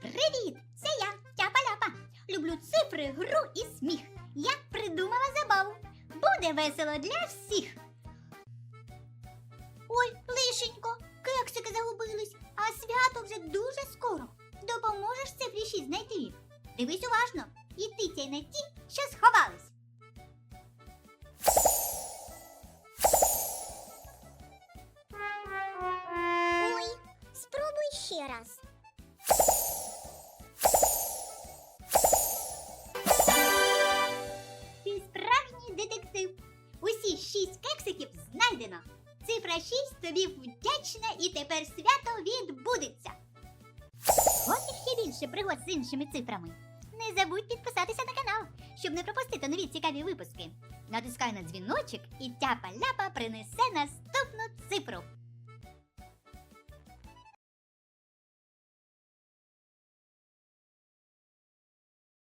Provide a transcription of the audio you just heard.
Привіт! Це я, Тяпа-ляпа. Люблю цифри, гру і сміх. Я придумала забаву. Буде весело для всіх. Ой, лишенько, кексики загубились, а свято вже дуже скоро. Допоможеш цифрі 6 знайти? Дивись уважно і тицяй на ті, що сховались. Ой, спробуй ще раз. Знайдено. Цифра 6 тобі вдячна і тепер свято відбудеться. Ось ще більше пригод з іншими цифрами? Не забудь підписатися на канал, щоб не пропустити нові цікаві випуски. Натискай на дзвіночок і тяпа-ляпа принесе наступну цифру.